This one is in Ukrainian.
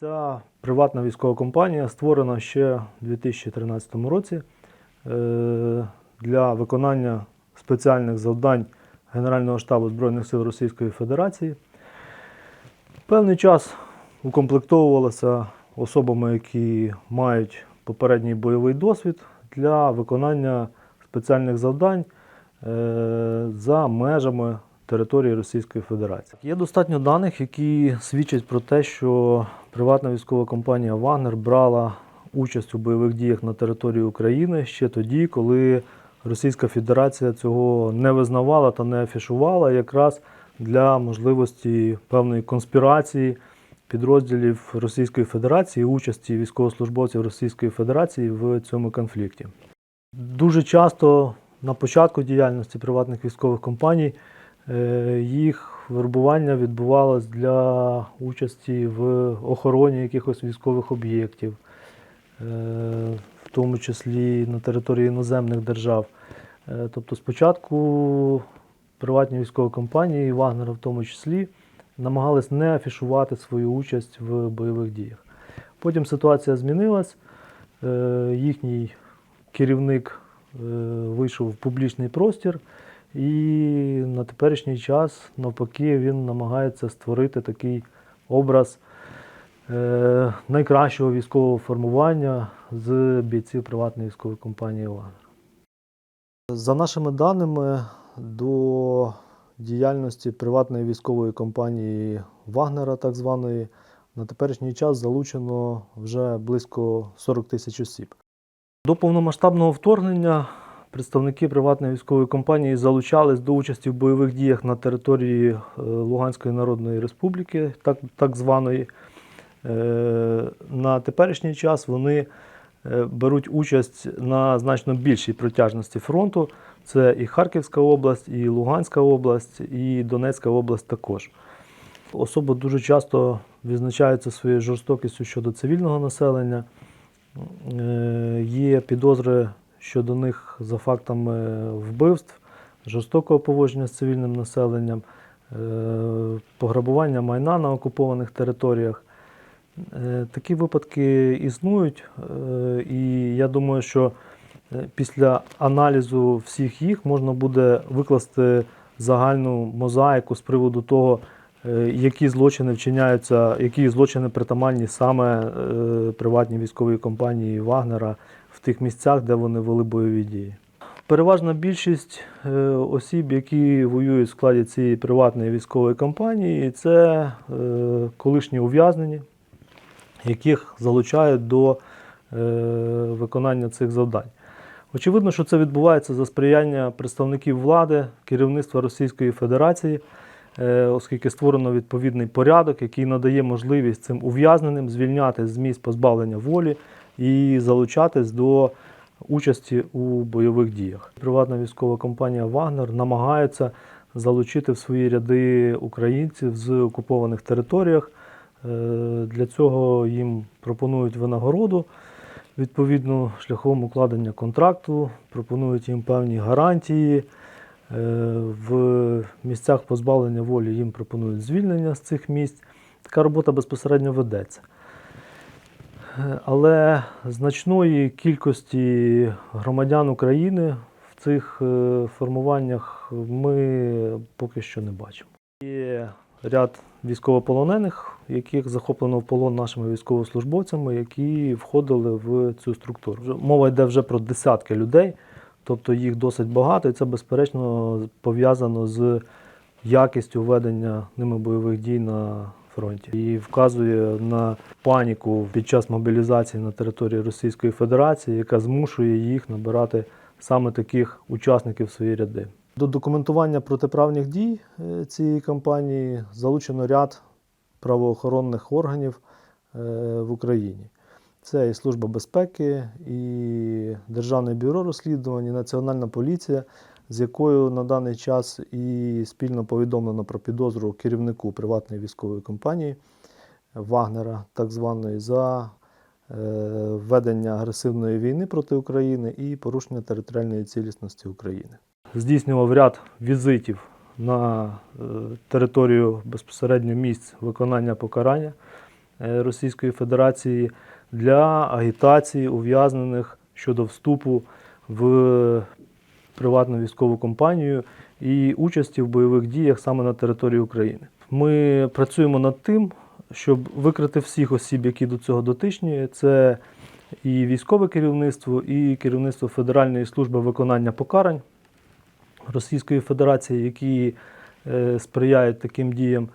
Ця приватна військова компанія створена ще у 2013 році е, для виконання спеціальних завдань Генерального штабу Збройних сил Російської Федерації. Певний час укомплектовувалася особами, які мають попередній бойовий досвід для виконання спеціальних завдань е, за межами території Російської Федерації. Є достатньо даних, які свідчать про те, що приватна військова компанія Вагнер брала участь у бойових діях на території України ще тоді, коли Російська Федерація цього не визнавала та не афішувала, якраз для можливості певної конспірації підрозділів Російської Федерації, участі військовослужбовців Російської Федерації в цьому конфлікті. Дуже часто на початку діяльності приватних військових компаній їх вербування відбувалось для участі в охороні якихось військових об'єктів, е, в тому числі на території іноземних держав. Е, Тобто спочатку приватні військові компанії, Вагнера в тому числі, намагались не афішувати свою участь в бойових діях. Потім ситуація змінилась, е, їхній керівник е, вийшов в публічний простір, і на теперішній час, навпаки, він намагається створити такий образ е, найкращого військового формування з бійців приватної військової компанії Вагнер. За нашими даними, до діяльності приватної військової компанії Вагнера, так званої, на теперішній час залучено вже близько 40 тисяч осіб. До повномасштабного вторгнення представники приватної військової компанії залучались до участі в бойових діях на території е, Луганської Народної Республіки, так, так званої. Е, На теперішній час вони е, беруть участь на значно більшій протяжності фронту. Це і Харківська область, і Луганська область, і Донецька область також. Особи дуже часто відзначаються своєю жорстокістю щодо цивільного населення. Є підозри щодо них за фактами вбивств, жорстокого поводження з цивільним населенням, е, пограбування майна на окупованих територіях. Е, Такі випадки існують, е, і я думаю, що після аналізу всіх їх можна буде викласти загальну мозаїку з приводу того, які злочини вчиняються, які злочини притаманні саме приватній військовій компанії Вагнера в тих місцях, де вони вели бойові дії. Переважна більшість е, осіб, які воюють в складі цієї приватної військової компанії, це е, колишні ув'язнені, яких залучають до е, виконання цих завдань. Очевидно, що це відбувається за сприяння представників влади, керівництва Російської Федерації, оскільки створено відповідний порядок, який надає можливість цим ув'язненим звільняти з місць позбавлення волі і залучатись до участі у бойових діях. Приватна військова компанія Вагнер намагається залучити в свої ряди українців з окупованих територіях. Е, Для цього їм пропонують винагороду відповідно шляхом укладення контракту, пропонують їм певні гарантії. Е, В місцях позбавлення волі їм пропонують звільнення з цих місць. Така робота безпосередньо ведеться. Але значної кількості громадян України в цих е, формуваннях ми поки що не бачимо. Є ряд військовополонених, яких захоплено в полон нашими військовослужбовцями, які входили в цю структуру. Мова йде вже про десятки людей, тобто їх досить багато, і це безперечно пов'язано з якістю ведення ними бойових дій на фронті. І вказує на паніку під час мобілізації на території Російської Федерації, яка змушує їх набирати саме таких учасників свої ряди. До документування протиправних дій е, цієї кампанії залучено ряд правоохоронних органів е, в Україні. Це і Служба безпеки, і Державне бюро розслідувань, і Національна поліція, з якою на даний час і спільно повідомлено про підозру керівнику приватної військової компанії Вагнера, так званої, за е, ведення агресивної війни проти України і порушення територіальної цілісності України. Здійснював ряд візитів на е, територію безпосередньо місць виконання покарання е, Російської Федерації для агітації ув'язнених щодо вступу в приватну військову компанію і участі в бойових діях саме на території України. Ми працюємо над тим, щоб викрити всіх осіб, які до цього дотичні. Це і військове керівництво, і керівництво Федеральної служби виконання покарань Російської Федерації, які е, сприяють таким діям.